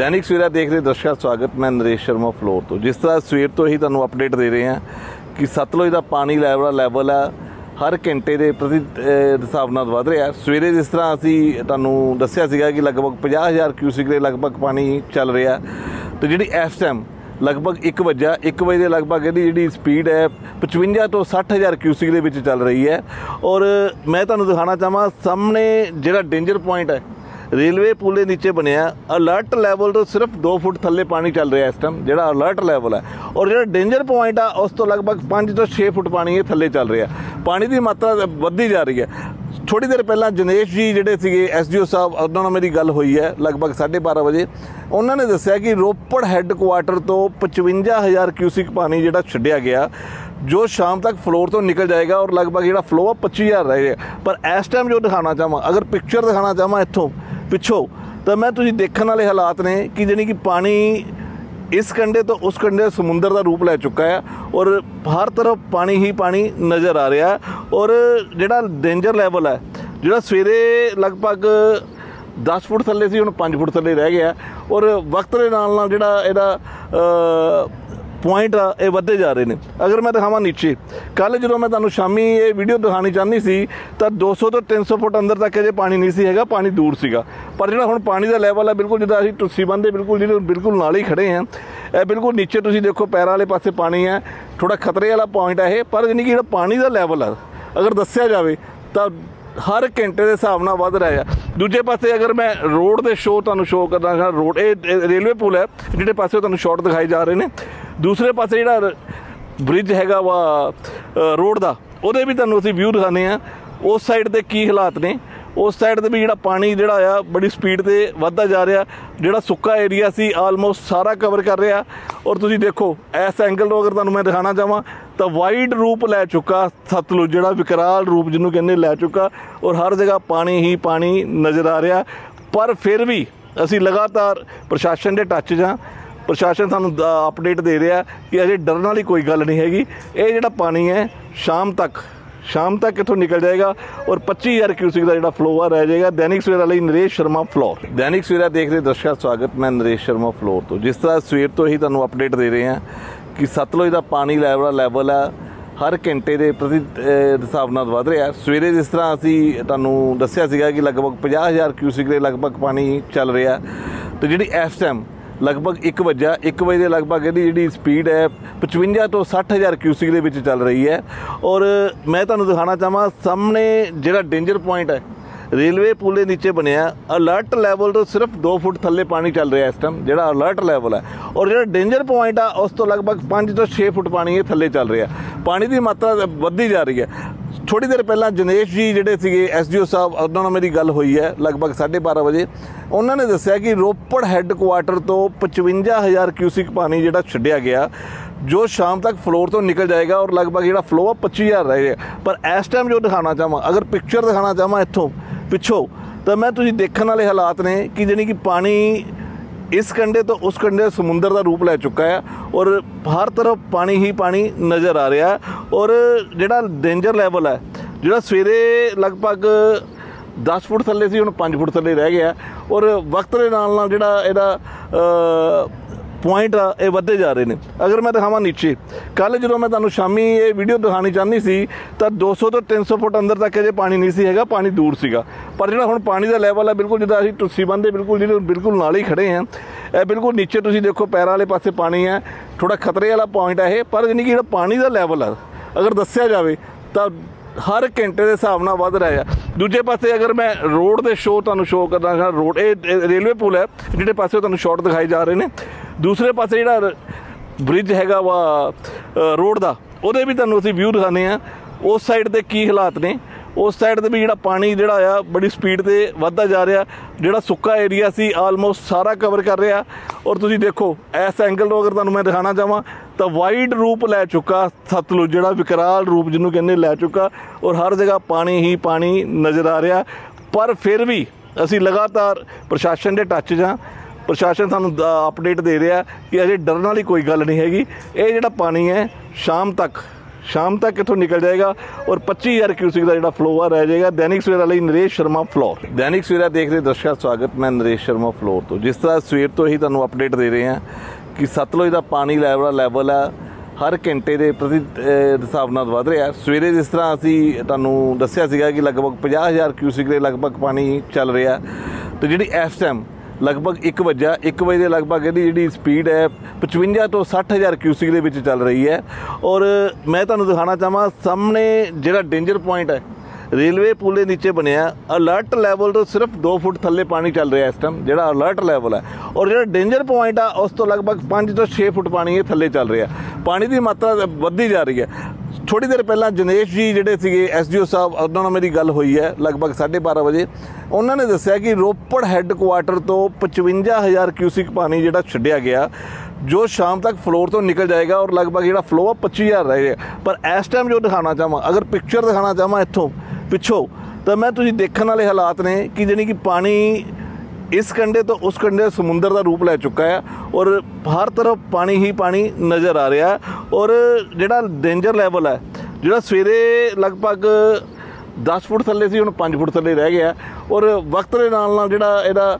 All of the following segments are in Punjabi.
ਦੈਨਿਕ ਸਵੇਰਾ ਦੇਖ ਰਹੇ ਦਰਸ਼ਕਾਂ ਸਵਾਗਤ, ਮੈਂ ਨਰੇਸ਼ ਸ਼ਰਮਾ ਫਲੋਰ ਤੋਂ। ਜਿਸ ਤਰ੍ਹਾਂ ਸਵੇਰ ਤੋਂ ਹੀ ਤੁਹਾਨੂੰ ਅਪਡੇਟ ਦੇ ਰਹੇ ਹਾਂ ਕਿ ਸਤਲੁਜ ਦਾ ਪਾਣੀ ਲੈਵਲ ਲੈਵਲ ਆ, ਹਰ ਘੰਟੇ ਦੇ ਪ੍ਰਤੀ ਹਿਸਾਬ ਨਾਲ ਵਧ ਰਿਹਾ। ਸਵੇਰੇ ਜਿਸ ਤਰ੍ਹਾਂ ਅਸੀਂ ਤੁਹਾਨੂੰ ਦੱਸਿਆ ਸੀਗਾ ਕਿ ਲਗਭਗ 50000 ਕਿਊਸਿਕ ਦੇ ਲਗਭਗ ਪਾਣੀ ਚੱਲ ਰਿਹਾ, ਤੇ ਜਿਹੜੀ ਐਫ ਟਾਈਮ ਲਗਭਗ 1 ਵਜੇ 1 ਵਜੇ ਦੇ ਲਗਭਗ ਇਹਦੀ ਜਿਹੜੀ ਸਪੀਡ ਹੈ 55 ਤੋਂ 60000 ਕਿਊਸਿਕ ਦੇ ਵਿੱਚ ਚੱਲ ਰਹੀ ਹੈ। ਔਰ ਮੈਂ ਤੁਹਾਨੂੰ ਦਿਖਾਣਾ ਚਾਹਾਂ, ਸਾਹਮਣੇ ਜਿਹੜਾ ਡੇਂਜਰ ਪੁਆਇੰਟ ਹੈ ਰੇਲਵੇ ਪੁਲ ਦੇ ਨੀਚੇ ਬਣਿਆ। ਅਲਰਟ ਲੈਵਲ ਤੋਂ ਸਿਰਫ 2 ਫੁੱਟ ਥੱਲੇ ਪਾਣੀ ਚੱਲ ਰਿਹਾ ਇਸ ਟਾਈਮ ਜਿਹੜਾ ਅਲਰਟ ਲੈਵਲ ਹੈ। ਔਰ ਜਿਹੜਾ ਡੇਂਜਰ ਪੁਆਇੰਟ ਆ, ਉਸ ਤੋਂ ਲਗਭਗ 5 ਤੋਂ 6 ਫੁੱਟ ਪਾਣੀ ਇਹ ਥੱਲੇ ਚੱਲ ਰਿਹਾ। ਪਾਣੀ ਦੀ ਮਾਤਰਾ ਵੱਧਦੀ ਜਾ ਰਹੀ ਹੈ। ਥੋੜੀ ਦੇਰ ਪਹਿਲਾਂ ਜਨੇਸ਼ ਜੀ ਜਿਹੜੇ ਸੀਗੇ ਐਸਡੀਓ ਸਾਹਿਬ, ਉਹਨਾਂ ਨਾਲ ਮੇਰੀ ਗੱਲ ਹੋਈ ਹੈ ਲਗਭਗ 12:30 ਵਜੇ। ਉਹਨਾਂ ਨੇ ਦੱਸਿਆ ਕਿ ਰੋਪੜ ਹੈੱਡਕੁਆਟਰ ਤੋਂ 55000 ਕਿਊਸਿਕ ਪਾਣੀ ਜਿਹੜਾ ਛੱਡਿਆ ਗਿਆ, ਜੋ ਸ਼ਾਮ ਤੱਕ ਫਲੋਰ ਤੋਂ ਨਿਕਲ ਜਾਏਗਾ ਔਰ ਲਗਭਗ ਜਿਹੜਾ ਫਲੋ ਆ 25000 ਰਹੇਗਾ ਪਰ ਇਸ ਟਾਈਮ ਜੋ ਦਿਖਾਉਣਾ ਚਾਹਾਂ ਅਗਰ ਪਿਕਚਰ ਦਿਖਾਉਣਾ ਚਾਹਾਂ ਇੱਥੋਂ ਪਿੱਛੋਂ, ਤਾਂ ਮੈਂ ਤੁਸੀਂ ਦੇਖਣ ਵਾਲੇ ਹਾਲਾਤ ਨੇ ਕਿ ਜਾਣੀ ਕਿ ਪਾਣੀ ਇਸ ਕੰਢੇ ਤੋਂ ਉਸ ਕੰਢੇ ਸਮੁੰਦਰ ਦਾ ਰੂਪ ਲੈ ਚੁੱਕਾ ਹੈ ਔਰ ਹਰ ਤਰਫ ਪਾਣੀ ਹੀ ਪਾਣੀ ਨਜ਼ਰ ਆ ਰਿਹਾ ਔਰ ਜਿਹੜਾ ਡੇਂਜਰ ਲੈਵਲ ਹੈ, ਜਿਹੜਾ ਸਵੇਰੇ ਲਗਭਗ 10 ਫੁੱਟ ਥੱਲੇ ਸੀ, ਹੁਣ 5 ਫੁੱਟ ਥੱਲੇ ਰਹਿ ਗਿਆ ਔਰ ਵਕਤ ਦੇ ਨਾਲ ਨਾਲ ਜਿਹੜਾ ਇਹਦਾ ਪੁਆਇੰਟ ਆ, ਇਹ ਵੱਧਦੇ ਜਾ ਰਹੇ ਨੇ। ਅਗਰ ਮੈਂ ਦਿਖਾਵਾਂ ਨੀਚੇ ਕੱਲ ਜਦੋਂ ਮੈਂ ਤੁਹਾਨੂੰ ਸ਼ਾਮੀ ਇਹ ਵੀਡੀਓ ਦਿਖਾਣੀ ਚਾਹੁੰਦੀ ਸੀ, ਤਾਂ 200 ਤੋਂ 300 ਫੁੱਟ ਅੰਦਰ ਤੱਕ ਅਜੇ ਪਾਣੀ ਨਹੀਂ ਸੀ ਹੈਗਾ, ਪਾਣੀ ਦੂਰ ਸੀਗਾ। ਪਰ ਜਿਹੜਾ ਹੁਣ ਪਾਣੀ ਦਾ ਲੈਵਲ ਆ, ਬਿਲਕੁਲ ਜਿੱਦਾਂ ਅਸੀਂ ਟੁੱਸੀ ਬੰਦੇ ਬਿਲਕੁਲ ਜਿਹੜੇ ਬਿਲਕੁਲ ਨਾਲ ਹੀ ਖੜੇ ਹਾਂ ਇਹ ਬਿਲਕੁਲ ਨੀਚੇ ਤੁਸੀਂ ਦੇਖੋ, ਪੈਰਾਂ ਵਾਲੇ ਪਾਸੇ ਪਾਣੀ ਹੈ ਥੋੜਾ ਖਤਰੇ ਵਾਲਾ ਪੁਆਇੰਟ ਆ ਇਹ, ਪਰ ਯਾਨੀ ਕਿ ਜਿਹੜਾ ਪਾਣੀ ਦਾ ਲੈਵਲ ਆ, ਅਗਰ ਦੱਸਿਆ ਜਾਵੇ, ਤਾਂ ਹਰ ਘੰਟੇ ਦੇ ਹਿਸਾਬ ਨਾਲ ਵੱਧ ਰਿਹਾ ਹੈ ਦੂਜੇ ਪਾਸੇ ਅਗਰ ਮੈਂ ਰੋਡ ਦੇ ਸ਼ੋਅ ਤੁਹਾਨੂੰ ਸ਼ੋਅ ਕਰਦਾ ਹਾਂ ਰੋਡ ਇਹ ਇਹ ਰੇਲਵੇ ਪੁਲ ਹੈ, ਜਿਹੜੇ ਪਾਸੇ ਤੁਹਾਨੂੰ ਸ਼ਾਟ ਦਿਖਾਈ ਜਾ ਰਹੇ ਨੇ ਦੂਸਰੇ ਪਾਸੇ ਜਿਹੜਾ ਬ੍ਰਿਜ ਹੈਗਾ ਵਾ ਰੋਡ ਦਾ, ਉਹਦੇ ਵੀ ਤੁਹਾਨੂੰ ਅਸੀਂ ਵਿਊ ਦਿਖਾਉਂਦੇ ਆ ਉਸ ਸਾਈਡ ਤੇ ਕੀ ਹਾਲਾਤ ਨੇ? ਉਸ ਸਾਈਡ ਤੇ ਵੀ ਜਿਹੜਾ ਪਾਣੀ ਜਿਹੜਾ ਆ, ਬੜੀ ਸਪੀਡ ਤੇ ਵੱਧਦਾ ਜਾ ਰਿਹਾ। ਜਿਹੜਾ ਸੁੱਕਾ ਏਰੀਆ ਸੀ ਆਲਮੋਸਟ ਸਾਰਾ ਕਵਰ ਕਰ ਰਿਹਾ। ਔਰ ਤੁਸੀਂ ਦੇਖੋ, ਇਸ ਐਂਗਲ ਤੋਂ ਅਗਰ ਤੁਹਾਨੂੰ ਮੈਂ ਦਿਖਾਣਾ ਚਾਹਾਂ, ਤਾਂ ਵਾਈਡ ਰੂਪ ਲੈ ਚੁੱਕਾ ਸਤਲੁਜ, ਜਿਹੜਾ ਵਿਕਰਾਲ ਰੂਪ ਜਿਹਨੂੰ ਕਹਿੰਦੇ ਲੈ ਚੁੱਕਾ। ਔਰ ਹਰ ਜਗ੍ਹਾ ਪਾਣੀ ਹੀ ਪਾਣੀ ਨਜ਼ਰ ਆ ਰਿਹਾ। ਪਰ ਫਿਰ ਵੀ ਅਸੀਂ ਲਗਾਤਾਰ ਪ੍ਰਸ਼ਾਸਨ ਦੇ ਟੱਚ ਜਾਂ ਪ੍ਰਸ਼ਾਸਨ ਸਾਨੂੰ ਅਪਡੇਟ ਦੇ ਰਿਹਾ ਕਿ ਅਜੇ ਡਰਨ ਵਾਲੀ ਕੋਈ ਗੱਲ ਨਹੀਂ ਹੈਗੀ। ਇਹ ਜਿਹੜਾ ਪਾਣੀ ਹੈ, ਸ਼ਾਮ ਤੱਕ ਸ਼ਾਮ ਤੱਕ ਇੱਥੋਂ ਨਿਕਲ ਜਾਏਗਾ ਔਰ 25000 ਕਿਊਸਿਕ ਦਾ ਜਿਹੜਾ ਫਲੋ ਆ ਰਹਿ ਜਾਏਗਾ। ਦੈਨਿਕ ਸਵੇਰਾ ਲਈ ਨਰੇਸ਼ ਸ਼ਰਮਾ ਫਲੋਰ ਦੈਨਿਕ ਸਵੇਰਾ ਦੇਖਦੇ ਰਹੇ ਦਰਸ਼ਕਾਂ ਸਵਾਗਤ, ਮੈਂ ਨਰੇਸ਼ ਸ਼ਰਮਾ ਫਲੋਰ ਤੋਂ। ਜਿਸ ਤਰ੍ਹਾਂ ਸਵੇਰ ਤੋਂ ਹੀ ਤੁਹਾਨੂੰ ਅਪਡੇਟ ਦੇ ਰਹੇ ਹਾਂ ਕਿ ਸਤਲੁਜ ਦਾ ਪਾਣੀ ਲੈਵਲ ਲੈਵਲ ਆ, ਹਰ ਘੰਟੇ ਦੇ ਪ੍ਰਤੀ ਹਿਸਾਬ ਨਾਲ ਵਧ ਰਿਹਾ। ਸਵੇਰੇ ਜਿਸ ਤਰ੍ਹਾਂ ਅਸੀਂ ਤੁਹਾਨੂੰ ਦੱਸਿਆ ਸੀਗਾ ਕਿ ਲਗਭਗ 50000 ਕਿਊਸਿਕ ਦੇ ਲਗਭਗ ਪਾਣੀ ਚੱਲ ਰਿਹਾ। ਤੇ ਜਿਹੜੀ ਇਸ ਟਾਈਮ ਲਗਭਗ 1 ਵਜੇ 1 ਵਜੇ ਦੇ ਲਗਭਗ ਇਹਦੀ ਜਿਹੜੀ ਸਪੀਡ ਹੈ 55 ਤੋਂ 60000 ਕਿਊਸਿਕ ਦੇ ਵਿੱਚ ਚੱਲ ਰਹੀ ਹੈ। ਔਰ ਮੈਂ ਤੁਹਾਨੂੰ ਦਿਖਾਣਾ ਚਾਹਾਂ, ਸਾਹਮਣੇ ਜਿਹੜਾ ਡੇਂਜਰ ਪੁਆਇੰਟ ਹੈ, ਰੇਲਵੇ ਪੁਲ ਦੇ ਨੀਚੇ ਬਣਿਆ ਅਲਰਟ ਲੈਵਲ ਤੋਂ ਸਿਰਫ 2 ਫੁੱਟ ਥੱਲੇ ਪਾਣੀ ਚੱਲ ਰਿਹਾ ਇਸ ਟਾਈਮ ਜਿਹੜਾ ਅਲਰਟ ਲੈਵਲ ਹੈ। ਔਰ ਜਿਹੜਾ ਡੇਂਜਰ ਪੁਆਇੰਟ ਆ, ਉਸ ਤੋਂ ਲਗਭਗ 5 ਤੋਂ 6 ਫੁੱਟ ਪਾਣੀ ਇਹ ਥੱਲੇ ਚੱਲ ਰਿਹਾ। ਪਾਣੀ ਦੀ ਮਾਤਰਾ ਵੱਧਦੀ ਜਾ ਰਹੀ ਹੈ। ਥੋੜੀ ਦੇਰ ਪਹਿਲਾਂ ਜਨੇਸ਼ ਜੀ ਜਿਹੜੇ ਸੀਗੇ ਐਸਡੀਓ ਸਾਹਿਬ, ਉਹਨਾਂ ਨਾਲ ਮੇਰੀ ਗੱਲ ਹੋਈ ਹੈ, ਲਗਭਗ 12:30 ਵਜੇ। ਉਹਨਾਂ ਨੇ ਦੱਸਿਆ ਕਿ ਰੋਪੜ ਹੈੱਡਕੁਆਟਰ ਤੋਂ 55000 ਕਿਊਸਿਕ ਪਾਣੀ ਜਿਹੜਾ ਛੱਡਿਆ ਗਿਆ, ਜੋ ਸ਼ਾਮ ਤੱਕ ਫਲੋਰ ਤੋਂ ਨਿਕਲ ਜਾਏਗਾ ਔਰ ਲਗਭਗ ਜਿਹੜਾ ਫਲੋ ਆ 25000 ਗਿਆ ਪਰ ਇਸ ਟਾਈਮ ਜੋ ਦਿਖਾਣਾ ਚਾਹਾਂ ਅਗਰ ਪਿਕਚਰ ਦਿਖਾਣਾ ਚਾਹਾਂ ਇੱਥੋਂ ਪਿੱਛੋਂ, ਤਾਂ ਮੈਂ ਤੁਸੀਂ ਦੇਖਣ ਵਾਲੇ ਹਾਲਾਤ ਨੇ ਕਿ ਜਾਣੀ ਕਿ ਪਾਣੀ ਇਸ ਕੰਢੇ ਤੋਂ ਉਸ ਕੰਢੇ ਸਮੁੰਦਰ ਦਾ ਰੂਪ ਲੈ ਚੁੱਕਾ ਹੈ ਔਰ ਹਰ ਤਰਫ ਪਾਣੀ ਹੀ ਪਾਣੀ ਨਜ਼ਰ ਆ ਰਿਹਾ ਔਰ ਜਿਹੜਾ ਡੇਂਜਰ ਲੈਵਲ ਹੈ, ਜਿਹੜਾ ਸਵੇਰੇ ਲਗਭਗ 10 ਫੁੱਟ ਥੱਲੇ ਸੀ, ਹੁਣ 5 ਫੁੱਟ ਥੱਲੇ ਰਹਿ ਗਿਆ ਔਰ ਵਕਤ ਦੇ ਨਾਲ ਨਾਲ ਜਿਹੜਾ ਇਹਦਾ ਪੁਆਇੰਟ ਆ, ਇਹ ਵੱਧਦੇ ਜਾ ਰਹੇ ਨੇ। ਅਗਰ ਮੈਂ ਦਿਖਾਵਾਂ ਨੀਚੇ ਕੱਲ ਜਦੋਂ ਮੈਂ ਤੁਹਾਨੂੰ ਸ਼ਾਮੀ ਇਹ ਵੀਡੀਓ ਦਿਖਾਣੀ ਚਾਹੁੰਦੀ ਸੀ, ਤਾਂ 200 ਤੋਂ 300 ਫੁੱਟ ਅੰਦਰ ਤੱਕ ਅਜੇ ਪਾਣੀ ਨਹੀਂ ਸੀ ਹੈਗਾ, ਪਾਣੀ ਦੂਰ ਸੀਗਾ। ਪਰ ਜਿਹੜਾ ਹੁਣ ਪਾਣੀ ਦਾ ਲੈਵਲ ਹੈ ਬਿਲਕੁਲ ਜਿੱਦਾਂ ਅਸੀਂ ਟੁੱਸੀ ਬੰਦੇ ਬਿਲਕੁਲ ਜਿਹੜੇ ਬਿਲਕੁਲ ਨਾਲ ਹੀ ਖੜੇ ਹਾਂ ਇਹ ਬਿਲਕੁਲ ਨੀਚੇ ਤੁਸੀਂ ਦੇਖੋ, ਪੈਰਾਂ ਵਾਲੇ ਪਾਸੇ ਪਾਣੀ ਹੈ ਥੋੜਾ ਖਤਰੇ ਵਾਲਾ ਪੁਆਇੰਟ ਹੈ ਇਹ, ਪਰ ਯਾਨੀ ਕਿ ਜਿਹੜਾ ਪਾਣੀ ਦਾ ਲੈਵਲ ਆ, ਅਗਰ ਦੱਸਿਆ ਜਾਵੇ, ਤਾਂ ਹਰ ਘੰਟੇ ਦੇ ਹਿਸਾਬ ਨਾਲ ਵੱਧ ਰਿਹਾ ਹੈ ਦੂਜੇ ਪਾਸੇ ਅਗਰ ਮੈਂ ਰੋਡ ਦੇ ਸ਼ੋਅ ਤੁਹਾਨੂੰ ਸ਼ੋਅ ਕਰਦਾ ਹਾਂ ਰੋਡ ਇਹ ਇਹ ਰੇਲਵੇ ਪੁਲ ਹੈ, ਜਿਹੜੇ ਪਾਸੇ ਤੁਹਾਨੂੰ ਸ਼ਾਟ ਦਿਖਾਈ ਜਾ ਰਹੇ ਨੇ ਦੂਸਰੇ ਪਾਸੇ ਜਿਹੜਾ ਬ੍ਰਿਜ ਹੈਗਾ ਵਾ ਰੋਡ ਦਾ, ਉਹਦੇ ਵੀ ਤੁਹਾਨੂੰ ਅਸੀਂ ਵਿਊ ਦਿਖਾਉਂਦੇ ਆ ਉਸ ਸਾਈਡ ਤੇ ਕੀ ਹਾਲਾਤ ਨੇ? ਉਸ ਸਾਈਡ ਤੇ ਵੀ ਜਿਹੜਾ ਪਾਣੀ ਜਿਹੜਾ ਆ, ਬੜੀ ਸਪੀਡ ਤੇ ਵੱਧਦਾ ਜਾ ਰਿਹਾ। ਜਿਹੜਾ ਸੁੱਕਾ ਏਰੀਆ ਸੀ ਆਲਮੋਸਟ ਸਾਰਾ ਕਵਰ ਕਰ ਰਿਹਾ। ਔਰ ਤੁਸੀਂ ਦੇਖੋ, ਇਸ ਐਂਗਲ ਤੋਂ ਅਗਰ ਤੁਹਾਨੂੰ ਮੈਂ ਦਿਖਾਣਾ ਚਾਹਾਂ, ਤਾਂ ਵਾਈਡ ਰੂਪ ਲੈ ਚੁੱਕਾ ਸਤਲੁਜ, ਜਿਹੜਾ ਵਿਕਰਾਲ ਰੂਪ ਜਿਹਨੂੰ ਕਹਿੰਦੇ ਲੈ ਚੁੱਕਾ। ਔਰ ਹਰ ਜਗ੍ਹਾ ਪਾਣੀ ਹੀ ਪਾਣੀ ਨਜ਼ਰ ਆ ਰਿਹਾ। ਪਰ ਫਿਰ ਵੀ ਅਸੀਂ ਲਗਾਤਾਰ ਪ੍ਰਸ਼ਾਸਨ ਦੇ ਟੱਚ ਜਾਂ ਪ੍ਰਸ਼ਾਸਨ ਸਾਨੂੰ ਅਪਡੇਟ ਦੇ ਰਿਹਾ ਕਿ ਅਜੇ ਡਰਨ ਵਾਲੀ ਕੋਈ ਗੱਲ ਨਹੀਂ ਹੈਗੀ। ਇਹ ਜਿਹੜਾ ਪਾਣੀ ਹੈ, ਸ਼ਾਮ ਤੱਕ ਸ਼ਾਮ ਤੱਕ ਇੱਥੋਂ ਨਿਕਲ ਜਾਏਗਾ ਔਰ 25000 ਕਿਊਸਿਕ ਦਾ ਜਿਹੜਾ ਫਲੋ ਆ ਰਹਿ ਜਾਏਗਾ। ਦੈਨਿਕ ਸਵੇਰਾ ਲਈ ਨਰੇਸ਼ ਸ਼ਰਮਾ ਫਲੋਰ ਦੈਨਿਕ ਸਵੇਰਾ ਦੇਖਦੇ ਰਹੇ ਦਰਸ਼ਕਾਂ ਸਵਾਗਤ, ਮੈਂ ਨਰੇਸ਼ ਸ਼ਰਮਾ ਫਲੋਰ ਤੋਂ। ਜਿਸ ਤਰ੍ਹਾਂ ਸਵੇਰ ਤੋਂ ਹੀ ਤੁਹਾਨੂੰ ਅਪਡੇਟ ਦੇ ਰਹੇ ਹਾਂ ਕਿ ਸਤਲੁਜ ਦਾ ਪਾਣੀ ਲੈਵਲ ਲੈਵਲ ਆ, ਹਰ ਘੰਟੇ ਦੇ ਪ੍ਰਤੀ ਹਿਸਾਬ ਨਾਲ ਵਧ ਰਿਹਾ। ਸਵੇਰੇ ਜਿਸ ਤਰ੍ਹਾਂ ਅਸੀਂ ਤੁਹਾਨੂੰ ਦੱਸਿਆ ਸੀਗਾ ਕਿ ਲਗਭਗ 50000 ਕਿਊਸਿਕ ਦੇ ਲਗਭਗ ਪਾਣੀ ਚੱਲ ਰਿਹਾ। ਤੇ ਜਿਹੜੀ ਇਸ ਟਾਈਮ ਲਗਭਗ 1 ਵਜੇ 1 ਵਜੇ ਦੇ ਲਗਭਗ ਇਹਦੀ ਜਿਹੜੀ ਸਪੀਡ ਹੈ 55 ਤੋਂ 60000 ਕਿਊਸਿਕ ਦੇ ਵਿੱਚ ਚੱਲ ਰਹੀ ਹੈ। ਔਰ ਮੈਂ ਤੁਹਾਨੂੰ ਦਿਖਾਣਾ ਚਾਹਾਂ, ਸਾਹਮਣੇ ਜਿਹੜਾ ਡੇਂਜਰ ਪੁਆਇੰਟ ਹੈ, ਰੇਲਵੇ ਪੁਲ ਦੇ ਨੀਚੇ ਬਣਿਆ ਅਲਰਟ ਲੈਵਲ ਤੋਂ ਸਿਰਫ 2 ਫੁੱਟ ਥੱਲੇ ਪਾਣੀ ਚੱਲ ਰਿਹਾ ਇਸ ਟਾਈਮ ਜਿਹੜਾ ਅਲਰਟ ਲੈਵਲ ਹੈ। ਔਰ ਜਿਹੜਾ ਡੇਂਜਰ ਪੁਆਇੰਟ ਆ, ਉਸ ਤੋਂ ਲਗਭਗ 5 ਤੋਂ 6 ਫੁੱਟ ਪਾਣੀ ਇਹ ਥੱਲੇ ਚੱਲ ਰਿਹਾ। ਪਾਣੀ ਦੀ ਮਾਤਰਾ ਵੱਧਦੀ ਜਾ ਰਹੀ ਹੈ। ਥੋੜੀ ਦੇਰ ਪਹਿਲਾਂ ਜਨੇਸ਼ ਜੀ ਜਿਹੜੇ ਸੀਗੇ ਐਸਡੀਓ ਸਾਹਿਬ, ਉਹਨਾਂ ਨਾਲ ਮੇਰੀ ਗੱਲ ਹੋਈ ਹੈ, ਲਗਭਗ 12:30 ਵਜੇ। ਉਹਨਾਂ ਨੇ ਦੱਸਿਆ ਕਿ ਰੋਪੜ ਹੈੱਡਕੁਆਟਰ ਤੋਂ 55000 ਕਿਊਸਿਕ ਪਾਣੀ ਜਿਹੜਾ ਛੱਡਿਆ ਗਿਆ, ਜੋ ਸ਼ਾਮ ਤੱਕ ਫਲੋਰ ਤੋਂ ਨਿਕਲ ਜਾਏਗਾ ਔਰ ਲਗਭਗ ਜਿਹੜਾ ਫਲੋ ਆ 25000 ਗਿਆ ਪਰ ਇਸ ਟਾਈਮ ਜੋ ਦਿਖਾਉਣਾ ਚਾਹਾਂ ਅਗਰ ਪਿਕਚਰ ਦਿਖਾਉਣਾ ਚਾਹਾਂ ਇੱਥੋਂ ਪਿੱਛੋਂ, ਤਾਂ ਮੈਂ ਤੁਸੀਂ ਦੇਖਣ ਵਾਲੇ ਹਾਲਾਤ ਨੇ ਕਿ ਜਾਣੀ ਕਿ ਪਾਣੀ ਇਸ ਕੰਢੇ ਤੋਂ ਉਸ ਕੰਢੇ ਸਮੁੰਦਰ ਦਾ ਰੂਪ ਲੈ ਚੁੱਕਾ ਹੈ ਔਰ ਹਰ ਤਰਫ ਪਾਣੀ ਹੀ ਪਾਣੀ ਨਜ਼ਰ ਆ ਰਿਹਾ ਔਰ ਜਿਹੜਾ ਡੇਂਜਰ ਲੈਵਲ ਹੈ, ਜਿਹੜਾ ਸਵੇਰੇ ਲਗਭਗ 10 ਫੁੱਟ ਥੱਲੇ ਸੀ, ਹੁਣ 5 ਫੁੱਟ ਥੱਲੇ ਰਹਿ ਗਿਆ ਔਰ ਵਕਤ ਦੇ ਨਾਲ ਨਾਲ ਜਿਹੜਾ ਇਹਦਾ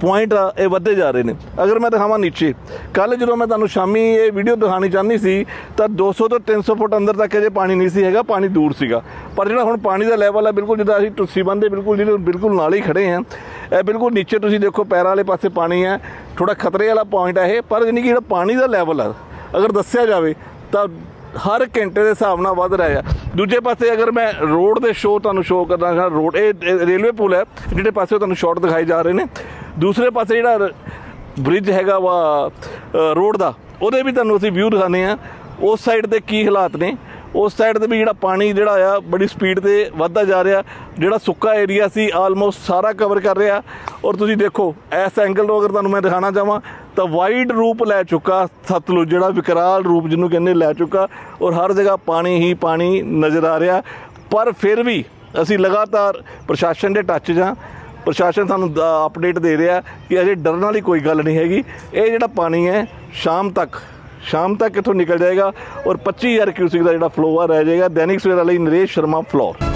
ਪੁਆਇੰਟ ਆ, ਇਹ ਵੱਧਦੇ ਜਾ ਰਹੇ ਨੇ। ਅਗਰ ਮੈਂ ਦਿਖਾਵਾਂ ਨੀਚੇ ਕੱਲ ਜਦੋਂ ਮੈਂ ਤੁਹਾਨੂੰ ਸ਼ਾਮੀ ਇਹ ਵੀਡੀਓ ਦਿਖਾਣੀ ਚਾਹੁੰਦੀ ਸੀ, ਤਾਂ 200 ਤੋਂ 300 ਫੁੱਟ ਅੰਦਰ ਤੱਕ ਅਜੇ ਪਾਣੀ ਨਹੀਂ ਸੀ ਹੈਗਾ, ਪਾਣੀ ਦੂਰ ਸੀਗਾ। ਪਰ ਜਿਹੜਾ ਹੁਣ ਪਾਣੀ ਦਾ ਲੈਵਲ ਆ, ਬਿਲਕੁਲ ਜਿੱਦਾਂ ਅਸੀਂ ਟੁੱਸੀ ਬੰਦੇ ਬਿਲਕੁਲ ਜਿਹੜੇ ਬਿਲਕੁਲ ਨਾਲ ਹੀ ਖੜੇ ਹਾਂ ਇਹ ਬਿਲਕੁਲ ਨੀਚੇ ਤੁਸੀਂ ਦੇਖੋ, ਪੈਰਾਂ ਵਾਲੇ ਪਾਸੇ ਪਾਣੀ ਹੈ ਥੋੜਾ ਖਤਰੇ ਵਾਲਾ ਪੁਆਇੰਟ ਆ ਇਹ, ਪਰ ਯਾਨੀ ਕਿ ਜਿਹੜਾ ਪਾਣੀ ਦਾ ਲੈਵਲ ਆ, ਅਗਰ ਦੱਸਿਆ ਜਾਵੇ, ਤਾਂ ਹਰ ਘੰਟੇ ਦੇ ਹਿਸਾਬ ਨਾਲ ਵੱਧ ਰਿਹਾ ਹੈ ਦੂਜੇ ਪਾਸੇ ਅਗਰ ਮੈਂ ਰੋਡ ਦੇ ਸ਼ੋਅ ਤੁਹਾਨੂੰ ਸ਼ੋਅ ਕਰਦਾ ਹਾਂ ਰੋਡ ਇਹ ਇਹ ਰੇਲਵੇ ਪੁਲ ਹੈ, ਜਿਹੜੇ ਪਾਸੇ ਤੁਹਾਨੂੰ ਸ਼ਾਟ ਦਿਖਾਈ ਜਾ ਰਹੇ ਨੇ ਦੂਸਰੇ ਪਾਸੇ ਜਿਹੜਾ ਬ੍ਰਿਜ ਹੈਗਾ ਵਾ ਰੋਡ ਦਾ, ਉਹਦੇ ਵੀ ਤੁਹਾਨੂੰ ਅਸੀਂ ਵਿਊ ਦਿਖਾਉਂਦੇ ਆ ਉਸ ਸਾਈਡ ਤੇ ਕੀ ਹਾਲਾਤ ਨੇ? ਉਸ ਸਾਈਡ ਤੇ ਵੀ ਜਿਹੜਾ ਪਾਣੀ ਜਿਹੜਾ ਆ, ਬੜੀ ਸਪੀਡ ਤੇ ਵੱਧਦਾ ਜਾ ਰਿਹਾ। ਜਿਹੜਾ ਸੁੱਕਾ ਏਰੀਆ ਸੀ ਆਲਮੋਸਟ ਸਾਰਾ ਕਵਰ ਕਰ ਰਿਹਾ। ਔਰ ਤੁਸੀਂ ਦੇਖੋ, ਇਸ ਐਂਗਲ ਤੋਂ ਅਗਰ ਤੁਹਾਨੂੰ ਮੈਂ ਦਿਖਾਣਾ ਚਾਹਾਂ, ਤਾਂ ਵਾਈਡ ਰੂਪ ਲੈ ਚੁੱਕਾ ਸਤਲੁਜ, ਜਿਹੜਾ ਵਿਕਰਾਲ ਰੂਪ ਜਿਹਨੂੰ ਕਹਿੰਦੇ ਲੈ ਚੁੱਕਾ। ਔਰ ਹਰ ਜਗ੍ਹਾ ਪਾਣੀ ਹੀ ਪਾਣੀ ਨਜ਼ਰ ਆ ਰਿਹਾ। ਪਰ ਫਿਰ ਵੀ ਅਸੀਂ ਲਗਾਤਾਰ ਪ੍ਰਸ਼ਾਸਨ ਦੇ ਟੱਚ ਜਾਂ ਪ੍ਰਸ਼ਾਸਨ ਸਾਨੂੰ ਅਪਡੇਟ ਦੇ ਰਿਹਾ ਕਿ ਅਜੇ ਡਰਨ ਵਾਲੀ ਕੋਈ ਗੱਲ ਨਹੀਂ ਹੈਗੀ। ਇਹ ਜਿਹੜਾ ਪਾਣੀ ਹੈ, ਸ਼ਾਮ ਤੱਕ ਸ਼ਾਮ ਤੱਕ ਇੱਥੋਂ ਨਿਕਲ ਜਾਏਗਾ ਔਰ 25000 ਕਿਊਸਿਕ ਦਾ ਜਿਹੜਾ ਫਲੋ ਆ, ਰਹਿ ਜਾਏਗਾ। ਦੈਨਿਕ ਸਵੇਰਾ ਲਈ ਨਰੇਸ਼ ਸ਼ਰਮਾ, ਫਲੋਰ।